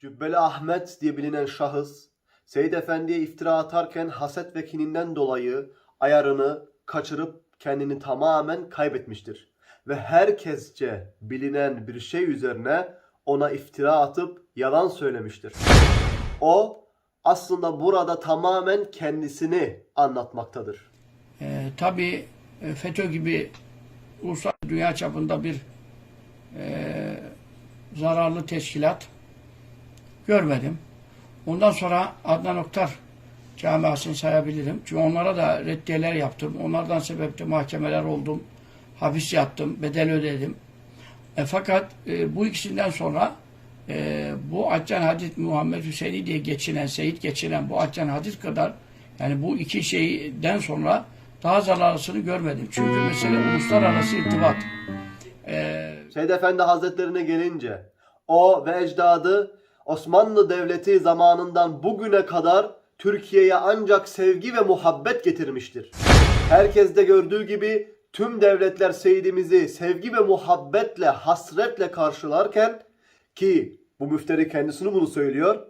Cübbeli Ahmet diye bilinen şahıs, Seyyid Efendi'ye iftira atarken haset ve kininden dolayı ayarını kaçırıp kendini tamamen kaybetmiştir. Ve herkesçe bilinen bir şey üzerine ona iftira atıp yalan söylemiştir. O aslında burada tamamen kendisini anlatmaktadır. Ee, tabii e, FETÖ gibi ulusal dünya çapında bir e, zararlı teşkilat görmedim. Ondan sonra Adnan Oktar camiasını sayabilirim. Çünkü onlara da reddiyeler yaptım. Onlardan sebepte mahkemeler oldum. Hapis yattım, bedel ödedim. E, fakat e, bu ikisinden sonra e, bu Accan Hadid Muhammed Hüseyini diye geçinen, Seyit geçinen bu Accan Hadid kadar yani bu iki şeyden sonra daha zararlısını görmedim. Çünkü mesele uluslararası irtibat. E, Seyyid Efendi Hazretlerine gelince o ve ecdadı Osmanlı Devleti zamanından bugüne kadar Türkiye'ye ancak sevgi ve muhabbet getirmiştir. Herkes de gördüğü gibi tüm devletler Seyyidimizi sevgi ve muhabbetle, hasretle karşılarken ki bu müfteri kendisini bunu söylüyor.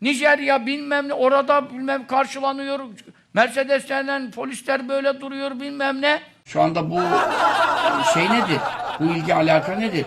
Nijerya bilmem ne orada bilmem karşılanıyor. Mercedeslerle polisler böyle duruyor bilmem ne. Şu anda bu şey nedir? Bu ilgi alaka nedir?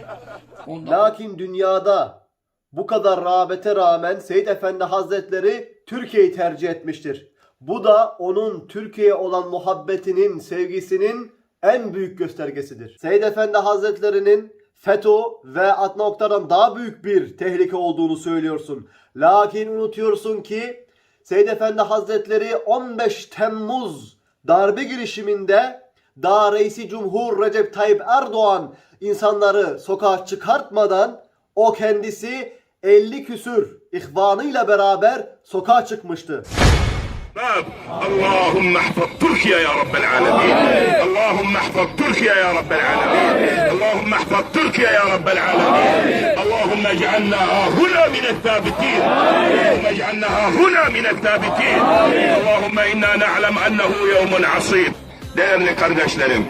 Ondan Lakin dünyada bu kadar rağbete rağmen Seyyid Efendi Hazretleri Türkiye'yi tercih etmiştir. Bu da onun Türkiye'ye olan muhabbetinin, sevgisinin en büyük göstergesidir. Seyyid Efendi Hazretleri'nin FETÖ ve Adnan Oktar'dan daha büyük bir tehlike olduğunu söylüyorsun. Lakin unutuyorsun ki Seyyid Efendi Hazretleri 15 Temmuz darbe girişiminde daha reisi cumhur Recep Tayyip Erdoğan insanları sokağa çıkartmadan o kendisi 50 küsür ihvanıyla beraber sokağa çıkmıştı. باب اللهم احفظ تركيا يا رب العالمين اللهم احفظ تركيا يا رب العالمين اللهم احفظ تركيا يا رب العالمين اللهم اجعلنا هنا من الثابتين اللهم اجعلنا هنا من الثابتين اللهم انا نعلم انه يوم عصيب Değerli kardeşlerim,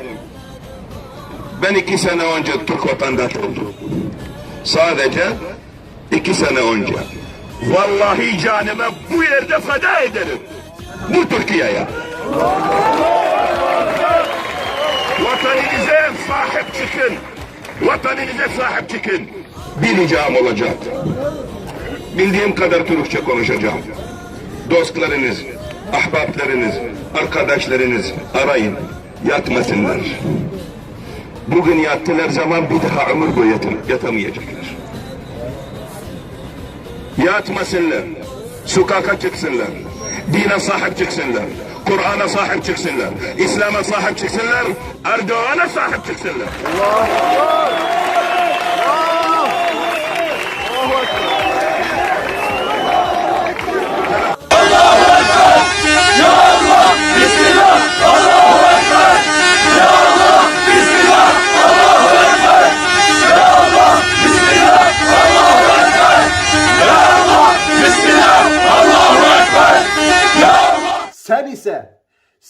ben iki sene önce Türk vatandaşı oldum. Sadece iki sene önce. Vallahi canımı bu yerde feda ederim. Bu Türkiye'ye. Vatanınıza sahip çıkın. Vatanınıza sahip çıkın. Bir ricam olacak. Bildiğim kadar Türkçe konuşacağım. Dostlarınız, ahbaplarınız, arkadaşlarınız arayın. Yatmasınlar. Bugün yattılar zaman bir daha ömür boyu yatamayacaklar. Yatmasınlar. Sokağa çıksınlar. Dine sahip çıksınlar. Kur'an'a sahip çıksınlar. İslam'a sahip çıksınlar. Erdoğan'a sahip çıksınlar. Sen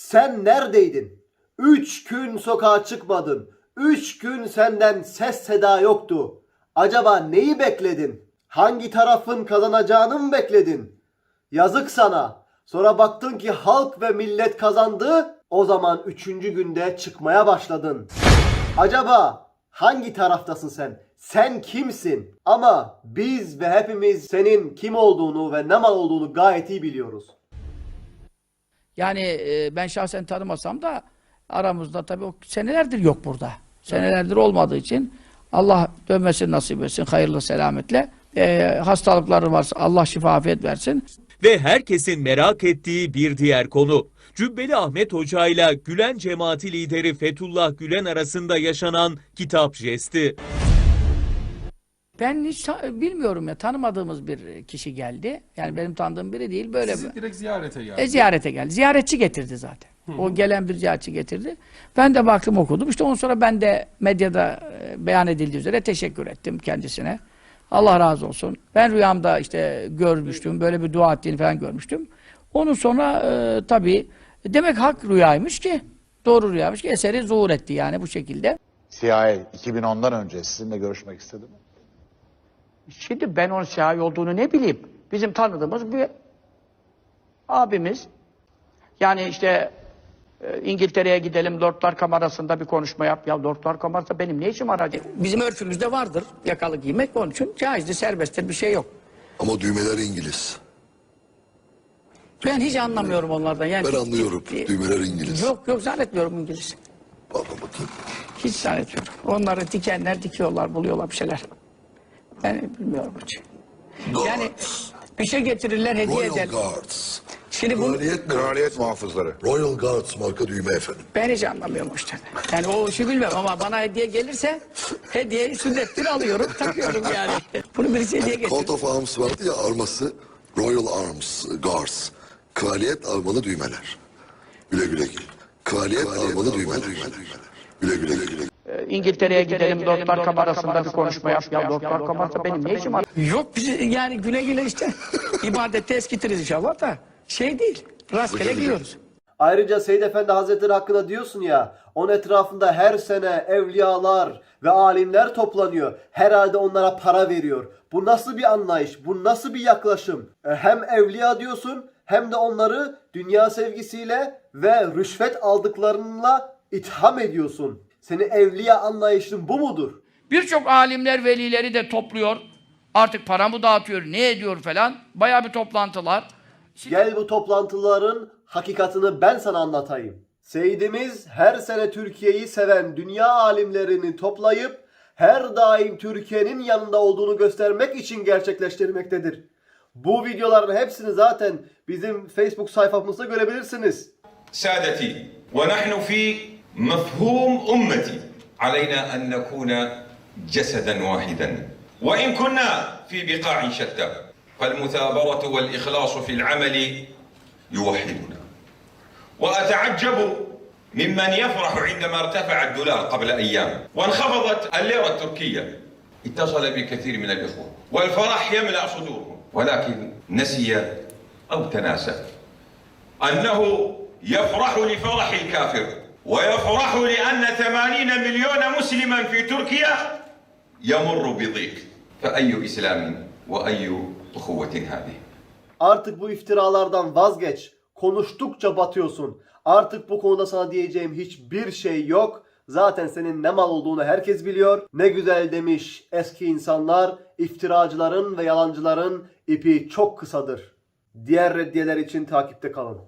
sen neredeydin? Üç gün sokağa çıkmadın. Üç gün senden ses seda yoktu. Acaba neyi bekledin? Hangi tarafın kazanacağını mı bekledin? Yazık sana. Sonra baktın ki halk ve millet kazandı. O zaman üçüncü günde çıkmaya başladın. Acaba hangi taraftasın sen? Sen kimsin? Ama biz ve hepimiz senin kim olduğunu ve ne mal olduğunu gayet iyi biliyoruz. Yani e, ben şahsen tanımasam da aramızda tabii o senelerdir yok burada. Senelerdir olmadığı için Allah dönmesini nasip etsin hayırlı selametle. E, hastalıkları varsa Allah şifa afiyet versin. Ve herkesin merak ettiği bir diğer konu. Cübbeli Ahmet Hoca ile Gülen cemaati lideri Fethullah Gülen arasında yaşanan kitap jesti. Ben hiç bilmiyorum ya tanımadığımız bir kişi geldi. Yani benim tanıdığım biri değil böyle. Sizi direkt ziyarete geldi. E, ziyarete geldi. Ziyaretçi getirdi zaten. O gelen bir ziyaretçi getirdi. Ben de baktım okudum. İşte ondan sonra ben de medyada e, beyan edildiği üzere teşekkür ettim kendisine. Allah razı olsun. Ben rüyamda işte görmüştüm. Böyle bir dua ettiğini falan görmüştüm. Onun sonra e, tabii demek hak rüyaymış ki doğru rüyaymış ki eseri zuhur etti yani bu şekilde. CIA 2010'dan önce sizinle görüşmek istedi mi? Şimdi ben onun siyahi olduğunu ne bileyim. Bizim tanıdığımız bir abimiz. Yani işte e, İngiltere'ye gidelim Lordlar Kamerası'nda bir konuşma yap. Ya Lordlar Kamerası'nda benim ne işim var acaba? Bizim örfümüzde vardır yakalı giymek. Onun için caizdir, serbesttir bir şey yok. Ama düğmeler İngiliz. Ben hiç anlamıyorum onlardan. Yani Ben anlıyorum. E, Düğmeler İngiliz. Yok yok zannetmiyorum İngiliz. Bak bakayım. Hiç zannetmiyorum. Onları dikenler dikiyorlar, buluyorlar bir şeyler. Ben bilmiyorum hiç. Yani bir şey getirirler, hediye Royal eder. Guards. Şimdi bu Kraliyet, Kraliyet muhafızları. Royal Guards marka düğme efendim. ben hiç anlamıyorum işte. Yani o işi bilmem ama bana hediye gelirse hediye sünnettir alıyorum, takıyorum yani. Bunu birisi hediye Coat getiriyor. of Arms vardı ya arması. Royal Arms Guards. Kraliyet armalı düğmeler. Güle güle güle. Kraliyet, armalı düğmeler. Güle güle güle. İngiltere'ye gidelim Lordlar Kamerası'nda bir konuşma yap. Ya Lordlar Kamerası benim ne işim var? Yok bizi yani güle güle işte ibadette eskitiriz inşallah da şey değil. Rastgele gidiyoruz. Ayrıca Seyyid Efendi Hazretleri hakkında diyorsun ya, onun etrafında her sene evliyalar ve alimler toplanıyor. Herhalde onlara para veriyor. Bu nasıl bir anlayış? Bu nasıl bir yaklaşım? E, Hem evliya diyorsun hem de onları dünya sevgisiyle ve rüşvet aldıklarınla itham ediyorsun. Seni evliya anlayışın bu mudur? Birçok alimler velileri de topluyor. Artık para mı dağıtıyor, ne ediyor falan. Bayağı bir toplantılar. Şimdi... Gel bu toplantıların hakikatını ben sana anlatayım. Seyyidimiz her sene Türkiye'yi seven dünya alimlerini toplayıp her daim Türkiye'nin yanında olduğunu göstermek için gerçekleştirmektedir. Bu videoların hepsini zaten bizim Facebook sayfamızda görebilirsiniz. Saadeti ve nahnu fi مفهوم أمتي. علينا أن نكون جسدا واحدا. وإن كنا في بقاع شتى فالمثابرة والإخلاص في العمل يوحدنا. وأتعجب ممن يفرح عندما ارتفع الدولار قبل أيام. وانخفضت الليرة التركية. اتصل بكثير من الإخوة. والفرح يملأ صدورهم. ولكن نسي أو تناسى أنه يفرح لفرح الكافر. ويفرح لأن ثمانين مليون مسلما في تركيا يمر بضيق فأي إسلام وأي أخوة هذه Artık bu iftiralardan vazgeç. Konuştukça batıyorsun. Artık bu konuda sana diyeceğim hiçbir şey yok. Zaten senin ne mal olduğunu herkes biliyor. Ne güzel demiş eski insanlar. İftiracıların ve yalancıların ipi çok kısadır. Diğer reddiyeler için takipte kalın.